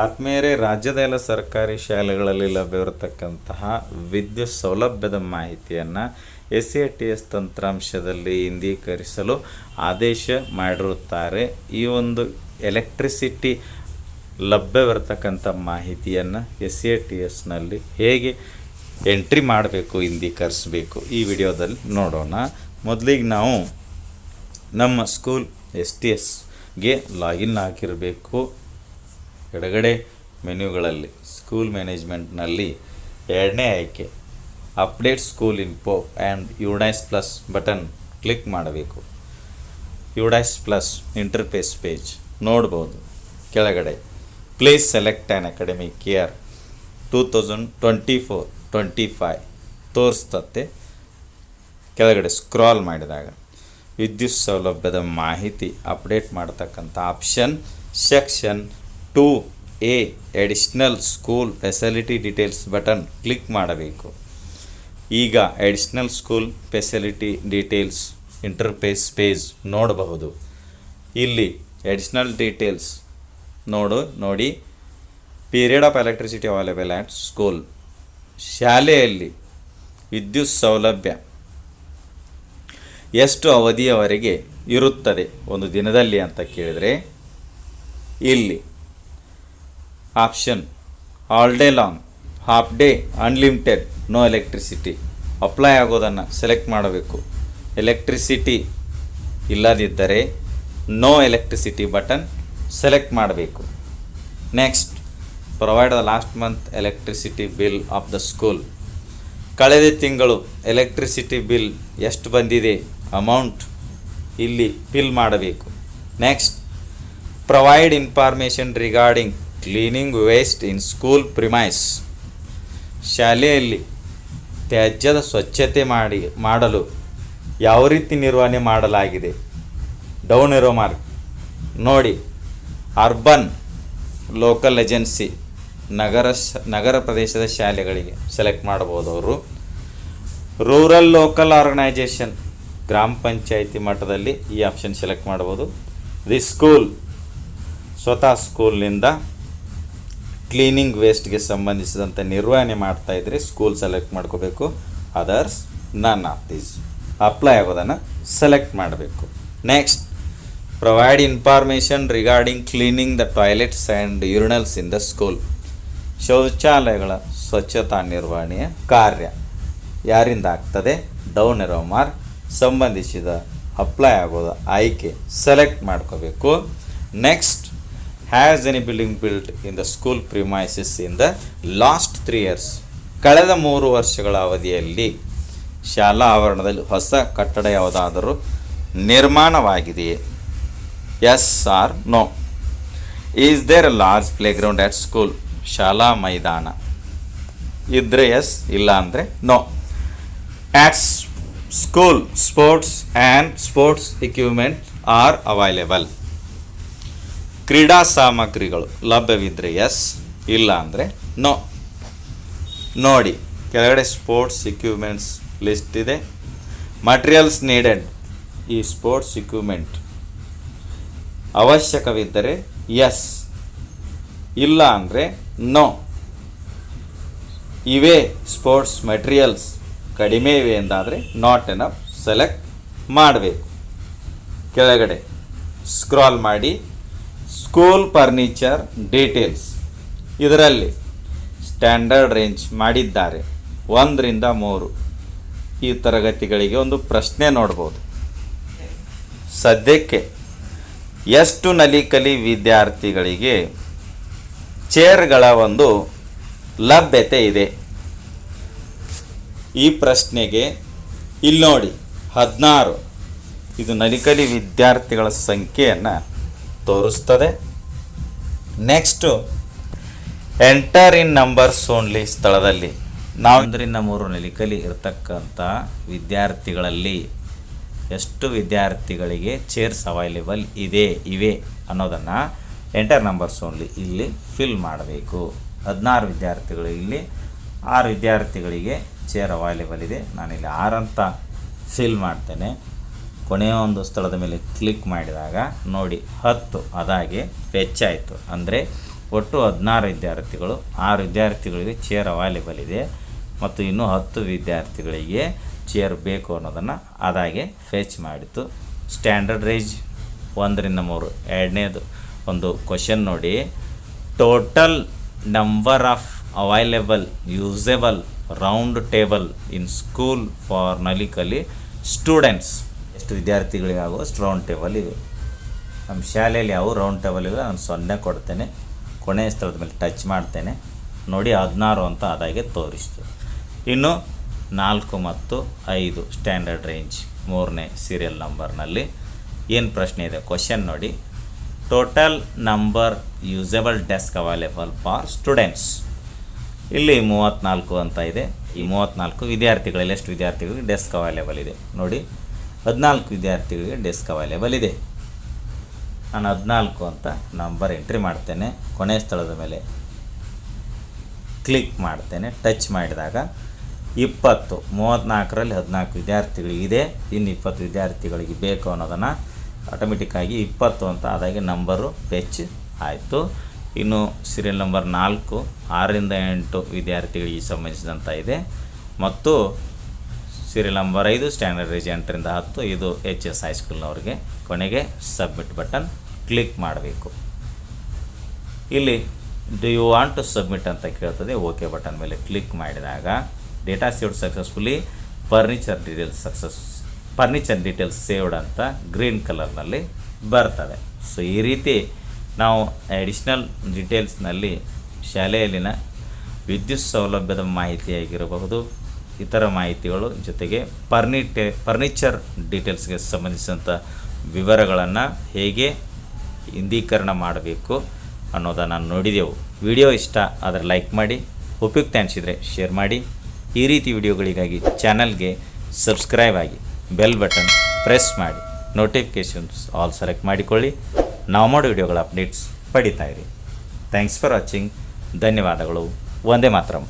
ಆತ್ಮೀಯರೇ ರಾಜ್ಯದ ಎಲ್ಲ ಸರ್ಕಾರಿ ಶಾಲೆಗಳಲ್ಲಿ ಲಭ್ಯವಿರತಕ್ಕಂತಹ ವಿದ್ಯುತ್ ಸೌಲಭ್ಯದ ಮಾಹಿತಿಯನ್ನು ಎಸ್ ಸಿ ಟಿ ಎಸ್ ತಂತ್ರಾಂಶದಲ್ಲಿ ಇಂದೀಕರಿಸಲು ಆದೇಶ ಮಾಡಿರುತ್ತಾರೆ. ಈ ಒಂದು ಎಲೆಕ್ಟ್ರಿಸಿಟಿ ಲಭ್ಯವಿರತಕ್ಕಂಥ ಮಾಹಿತಿಯನ್ನು ಎಸ್ ಸಿ ಟಿ ಎಸ್ನಲ್ಲಿ ಹೇಗೆ ಎಂಟ್ರಿ ಮಾಡಬೇಕು ಇಂದೀಕರಿಸಬೇಕು ಈ ವಿಡಿಯೋದಲ್ಲಿ ನೋಡೋಣ. ಮೊದಲಿಗೆ ನಾವು ನಮ್ಮ ಸ್ಕೂಲ್ ಎಸ್ ಟಿ ಎಸ್ಗೆ ಲಾಗಿನ್ ಆಗಿರಬೇಕು. ಎಡಗಡೆ ಮೆನ್ಯುಗಳಲ್ಲಿ ಸ್ಕೂಲ್ ಮ್ಯಾನೇಜ್ಮೆಂಟ್ನಲ್ಲಿ ಎರಡನೇ ಆಯ್ಕೆ. Update school info and UDISE plus button click ಮಾಡಬೇಕು. ಯುಡೈಸ್ ಪ್ಲಸ್ ಇಂಟರ್ಫೇಸ್ ಪೇಜ್ ನೋಡ್ಬೋದು. ಕೆಳಗಡೆ please select an academic year two thousand twenty ಕೆಳಗಡೆ ಸ್ಕ್ರಾಲ್ ಮಾಡಿದಾಗ ವಿದ್ಯುತ್ ಸೌಲಭ್ಯದ ಮಾಹಿತಿ ಅಪ್ಡೇಟ್ ಮಾಡ್ತಕ್ಕಂಥ option section two A additional school facility details button click ಮಾಡಬೇಕು. ಈಗ additional school facility details interface page ನೋಡಬಹುದು. ಇಲ್ಲಿ ಎಡಿಷ್ನಲ್ ಡೀಟೇಲ್ಸ್ ನೋಡು, ನೋಡಿ. Period of electricity available and school. ಶಾಲೆಯಲ್ಲಿ ವಿದ್ಯುತ್ ಸೌಲಭ್ಯ ಎಷ್ಟು ಅವಧಿಯವರೆಗೆ ಇರುತ್ತದೆ? ಒಂದು ದಿನದಲ್ಲಿ ಅಂತ ಕೇಳಿದರೆ, ಇಲ್ಲಿ option. All day long half day unlimited no electricity apply ಆಗೋದನ್ನು ಸೆಲೆಕ್ಟ್ ಮಾಡಬೇಕು. ಎಲೆಕ್ಟ್ರಿಸಿಟಿ ಇಲ್ಲದಿದ್ದರೆ ನೋ ಎಲೆಕ್ಟ್ರಿಸಿಟಿ ಬಟನ್ ಸೆಲೆಕ್ಟ್ ಮಾಡಬೇಕು. Next provide the last month electricity bill of the school ಕಳೆದ ತಿಂಗಳು ಎಲೆಕ್ಟ್ರಿಸಿಟಿ ಬಿಲ್ ಎಷ್ಟು ಬಂದಿದೆ? ಅಮೌಂಟ್ ಇಲ್ಲಿ ಫಿಲ್ ಮಾಡಬೇಕು. Next provide information regarding cleaning waste in school premise ಶಾಲೆಯಲ್ಲಿ ತ್ಯಾಜ್ಯದ ಸ್ವಚ್ಛತೆ ಮಾಡಿ, ಮಾಡಲು ಯಾವ ರೀತಿ ನಿರ್ವಹಣೆ ಮಾಡಲಾಗಿದೆ? ಡೌನ್ ಇರೋ ಮಾರ್ಕ್ ನೋಡಿ, ಅರ್ಬನ್ ಲೋಕಲ್ ಏಜೆನ್ಸಿ ನಗರ ನಗರ ಪ್ರದೇಶದ ಶಾಲೆಗಳಿಗೆ ಸೆಲೆಕ್ಟ್ ಮಾಡ್ಬೋದು ಅವರು. ರೂರಲ್ ಲೋಕಲ್ ಆರ್ಗನೈಜೇಷನ್ ಗ್ರಾಮ ಪಂಚಾಯಿತಿ ಮಟ್ಟದಲ್ಲಿ ಈ ಆಪ್ಷನ್ ಸೆಲೆಕ್ಟ್ ಮಾಡ್ಬೋದು ದಿ ಸ್ಕೂಲ್, ಸ್ವತಃ ಸ್ಕೂಲ್ನಿಂದ ಕ್ಲೀನಿಂಗ್ ವೇಸ್ಟ್ಗೆ ಸಂಬಂಧಿಸಿದಂತೆ ನಿರ್ವಹಣೆ ಮಾಡ್ತಾ ಇದ್ರೆ ಸ್ಕೂಲ್ ಸೆಲೆಕ್ಟ್ ಮಾಡ್ಕೋಬೇಕು. Others none of these apply ಆಗೋದನ್ನು ಸೆಲೆಕ್ಟ್ ಮಾಡಬೇಕು. Next provide information regarding cleaning the toilets and urinals in the school ಶೌಚಾಲಯಗಳ ಸ್ವಚ್ಛತಾ ನಿರ್ವಹಣೆಯ ಕಾರ್ಯ. ಯಾರಿಂದ ಆಗ್ತದೆ? ಡೌನ್ ಇರೋ ಮಾರ್ಕ್ ಸಂಬಂಧಿಸಿದ ಅಪ್ಲೈ ಆಗೋದ ಆಯ್ಕೆ ಸೆಲೆಕ್ಟ್ ಮಾಡ್ಕೋಬೇಕು. Next has any building built in the school premises in the last three years ಕಳೆದ ಮೂರು ವರ್ಷಗಳ ಅವಧಿಯಲ್ಲಿ ಶಾಲಾ ಆವರಣದಲ್ಲಿ ಹೊಸ ಕಟ್ಟಡ ಯಾವುದಾದರೂ ನಿರ್ಮಾಣವಾಗಿದೆಯೇ? Yes or no is there a large playground at school ಶಾಲಾ ಮೈದಾನ. ಇದ್ರೆ ಎಸ್ ಇಲ್ಲ ಅಂದರೆ no at school sports and sports equipment are available ಕ್ರೀಡಾ ಸಾಮಗ್ರಿಗಳು ಲಭ್ಯವಿದ್ದರೆ ಎಸ್ ಇಲ್ಲ ಅಂದರೆ ನೋ ನೋಡಿ, ಕೆಳಗಡೆ ಸ್ಪೋರ್ಟ್ಸ್ ಇಕ್ವಿಪ್ಮೆಂಟ್ಸ್ ಲಿಸ್ಟ್ ಇದೆ. ಮಟೀರಿಯಲ್ಸ್ ನೀಡೆಡ್ ಈ ಸ್ಪೋರ್ಟ್ಸ್ ಇಕ್ವಿಪ್ಮೆಂಟ್ ಅವಶ್ಯಕವಿದ್ದರೆ ಎಸ್ ಇಲ್ಲ ಅಂದರೆ ನೋ ಇವೇ ಸ್ಪೋರ್ಟ್ಸ್ ಮೆಟೀರಿಯಲ್ಸ್ ಕಡಿಮೆ ಇವೆ ಎಂದಾದರೆ ನಾಟ್ ಎನಫ್ ಸೆಲೆಕ್ಟ್ ಮಾಡಬೇಕು. ಕೆಳಗಡೆ ಸ್ಕ್ರಾಲ್ ಮಾಡಿ. School furniture details. ಇದರಲ್ಲಿ ಸ್ಟ್ಯಾಂಡರ್ಡ್ ರೇಂಜ್ ಮಾಡಿದ್ದಾರೆ. ಒಂದರಿಂದ ಮೂರು. ಈ ತರಗತಿಗಳಿಗೆ ಒಂದು ಪ್ರಶ್ನೆ ನೋಡ್ಬೋದು. ಸದ್ಯಕ್ಕೆ ಎಷ್ಟು ನಲಿಕಲಿ ವಿದ್ಯಾರ್ಥಿಗಳಿಗೆ ಚೇರ್ಗಳ ಒಂದು ಲಭ್ಯತೆ ಇದೆ? ಈ ಪ್ರಶ್ನೆಗೆ ಇಲ್ಲಿ ನೋಡಿ ಹದಿನಾರು. ಇದು ನಲಿಕಲಿ ವಿದ್ಯಾರ್ಥಿಗಳ ಸಂಖ್ಯೆಯನ್ನು ತೋರಿಸ್ತದೆ. Next enter in numbers only ಸ್ಥಳದಲ್ಲಿ. ನಾವು ಒಂದರಿಂದ ಮೂರು ನೆಲಿಕಲಿ ಇರತಕ್ಕಂಥ ವಿದ್ಯಾರ್ಥಿಗಳಲ್ಲಿ ಎಷ್ಟು ವಿದ್ಯಾರ್ಥಿಗಳಿಗೆ ಚೇರ್ಸ್ ಅವೈಲೇಬಲ್ ಇದೆ, ಇವೆ ಅನ್ನೋದನ್ನು ಎಂಟರ್ ನಂಬರ್ಸ್ ಓನ್ಲಿ ಇಲ್ಲಿ ಫಿಲ್ ಮಾಡಬೇಕು. ಹದಿನಾರು ವಿದ್ಯಾರ್ಥಿಗಳು ಇಲ್ಲಿ, ಆರು ವಿದ್ಯಾರ್ಥಿಗಳಿಗೆ ಚೇರ್ ಅವೈಲೇಬಲ್ ಇದೆ. ನಾನಿಲ್ಲಿ ಆರಂತ ಫಿಲ್ ಮಾಡ್ತೇನೆ. ಕೊನೆಯ ಒಂದು ಸ್ಥಳದ ಮೇಲೆ ಕ್ಲಿಕ್ ಮಾಡಿದಾಗ ನೋಡಿ ಹತ್ತು ಅದಾಗೆ ಹೆಚ್ಚಾಯಿತು ಅಂದರೆ ಒಟ್ಟು ಹದಿನಾರು ವಿದ್ಯಾರ್ಥಿಗಳು, ಆರು ವಿದ್ಯಾರ್ಥಿಗಳಿಗೆ ಚೇರ್ ಅವೈಲೇಬಲ್ ಇದೆ ಮತ್ತು ಇನ್ನೂ ಹತ್ತು ವಿದ್ಯಾರ್ಥಿಗಳಿಗೆ ಚೇರ್ ಬೇಕು ಅನ್ನೋದನ್ನು ಅದಾಗೆ ಫೆಚ್ ಮಾಡಿತು ಸ್ಟ್ಯಾಂಡರ್ಡ್ ರೇಜ್ ಒಂದರಿಂದ ಮೂರು. ಎರಡನೇದು ಒಂದು ಕ್ವಶನ್ ನೋಡಿ. Total number of available usable round table in school for Nali Kali students ಎಷ್ಟು ವಿದ್ಯಾರ್ಥಿಗಳಿಗೆ ಅಷ್ಟು ರೌಂಡ್ ಟೇಬಲ್ ಇವೆ. ನಮ್ಮ ಶಾಲೆಯಲ್ಲಿ ಯಾವ ರೌಂಡ್ ಟೇಬಲ್ ಇಲ್ಲ ನಾನು ಸೊನ್ನೆ ಕೊಡ್ತೇನೆ. ಕೊನೆಯ ಸ್ಥಳದ ಮೇಲೆ ಟಚ್ ಮಾಡ್ತೇನೆ. ನೋಡಿ ಹದಿನಾರು ಅಂತ ಅದಾಗೆ ತೋರಿಸ್ತು. ಇನ್ನು ನಾಲ್ಕು ಮತ್ತು ಐದು ಸ್ಟ್ಯಾಂಡರ್ಡ್ ರೇಂಜ್ ಮೂರನೇ ಸೀರಿಯಲ್ ನಂಬರ್ನಲ್ಲಿ ಏನು ಪ್ರಶ್ನೆ ಇದೆ? ಕ್ವಶನ್ ನೋಡಿ. Total number usable desk available for students ಇಲ್ಲಿ ಮೂವತ್ತ್ನಾಲ್ಕು ಅಂತ ಇದೆ. ಈ ಮೂವತ್ತ್ನಾಲ್ಕು ವಿದ್ಯಾರ್ಥಿಗಳಲ್ಲಿ ಎಷ್ಟು ವಿದ್ಯಾರ್ಥಿಗಳಿಗೆ ಡೆಸ್ಕ್ ಅವೈಲೇಬಲ್ ಇದೆ? ನೋಡಿ. ಹದಿನಾಲ್ಕು ವಿದ್ಯಾರ್ಥಿಗಳಿಗೆ ಡೆಸ್ಕ್ ಅವೈಲೇಬಲ್ ಇದೆ. ನಾನು ಹದಿನಾಲ್ಕು ಅಂತ ನಂಬರ್ ಎಂಟ್ರಿ ಮಾಡ್ತೇನೆ. ಕೊನೆಯ ಸ್ಥಳದ ಮೇಲೆ ಕ್ಲಿಕ್ ಮಾಡ್ತೇನೆ. ಟಚ್ ಮಾಡಿದಾಗ ಇಪ್ಪತ್ತು ಮೂವತ್ತ್ನಾಲ್ಕರಲ್ಲಿ ಹದಿನಾಲ್ಕು ವಿದ್ಯಾರ್ಥಿಗಳಿಗಿದೆ ಇನ್ನು ಇಪ್ಪತ್ತು ವಿದ್ಯಾರ್ಥಿಗಳಿಗೆ ಬೇಕು ಅನ್ನೋದನ್ನು ಆಟೋಮೆಟಿಕ್ಕಾಗಿ ಇಪ್ಪತ್ತು ಅಂತ ಆದಾಗೆ ನಂಬರು ಪೆಚ್ ಆಯಿತು. ಇನ್ನು ಸೀರಿಯಲ್ ನಂಬರ್ ನಾಲ್ಕು, ಆರರಿಂದ ಎಂಟು ವಿದ್ಯಾರ್ಥಿಗಳಿಗೆ ಸಂಬಂಧಿಸಿದಂಥ ಇದೆ. ಮತ್ತು ಸೀರಿಯಲ್ ನಂಬರ್ ಐದು ಸ್ಟ್ಯಾಂಡರ್ಡ್ ರೇಜ್ ಎಂಟರಿಂದ ಹತ್ತು, ಇದು ಎಚ್ ಎಸ್ ಹೈಸ್ಕೂಲ್ನವ್ರಿಗೆ ಕೊನೆಗೆ ಸಬ್ಮಿಟ್ ಬಟನ್ ಕ್ಲಿಕ್ ಮಾಡಬೇಕು. ಇಲ್ಲಿ do you want to submit ಅಂತ ಕೇಳ್ತದೆ ಓಕೆ ಬಟನ್ ಮೇಲೆ ಕ್ಲಿಕ್ ಮಾಡಿದಾಗ data saved successfully furniture details success furniture details saved ಅಂತ ಗ್ರೀನ್ ಕಲರ್ನಲ್ಲಿ ಬರ್ತದೆ. ಸೊ ಈ ರೀತಿ ನಾವು ಅಡಿಷ್ನಲ್ ಡೀಟೇಲ್ಸ್ನಲ್ಲಿ ಶಾಲೆಯಲ್ಲಿನ ವಿದ್ಯುತ್ ಸೌಲಭ್ಯದ ಮಾಹಿತಿಯಾಗಿರಬಹುದು ಇತರ ಮಾಹಿತಿಗಳು ಜೊತೆಗೆ ಫರ್ನಿಟೆ ಫರ್ನಿಚರ್ ಡೀಟೇಲ್ಸ್ಗೆ ಸಂಬಂಧಿಸಿದಂಥ ವಿವರಗಳನ್ನು ಹೇಗೆ ಹಿಂದೀಕರಣ ಮಾಡಬೇಕು ಅನ್ನೋದನ್ನು ನೋಡಿದೆವು. ವಿಡಿಯೋ ಇಷ್ಟ ಆದರೆ ಲೈಕ್ ಮಾಡಿ, ಉಪಯುಕ್ತ ಅನಿಸಿದರೆ ಶೇರ್ ಮಾಡಿ. ಈ ರೀತಿ ವಿಡಿಯೋಗಳಿಗಾಗಿ ಚಾನಲ್ಗೆ ಸಬ್ಸ್ಕ್ರೈಬ್ ಆಗಿ, ಬೆಲ್ ಬಟನ್ ಪ್ರೆಸ್ ಮಾಡಿ, ನೋಟಿಫಿಕೇಷನ್ಸ್ ಆಲ್ ಸೆಲೆಕ್ಟ್ ಮಾಡಿಕೊಳ್ಳಿ. ನಾವು ಮಾಡೋ ವಿಡಿಯೋಗಳ ಅಪ್ಡೇಟ್ಸ್ ಪಡಿತಾ ಇರಿ. Thanks for watching. ಧನ್ಯವಾದಗಳು. ಒಂದೇ ಮಾತ್ರಂ.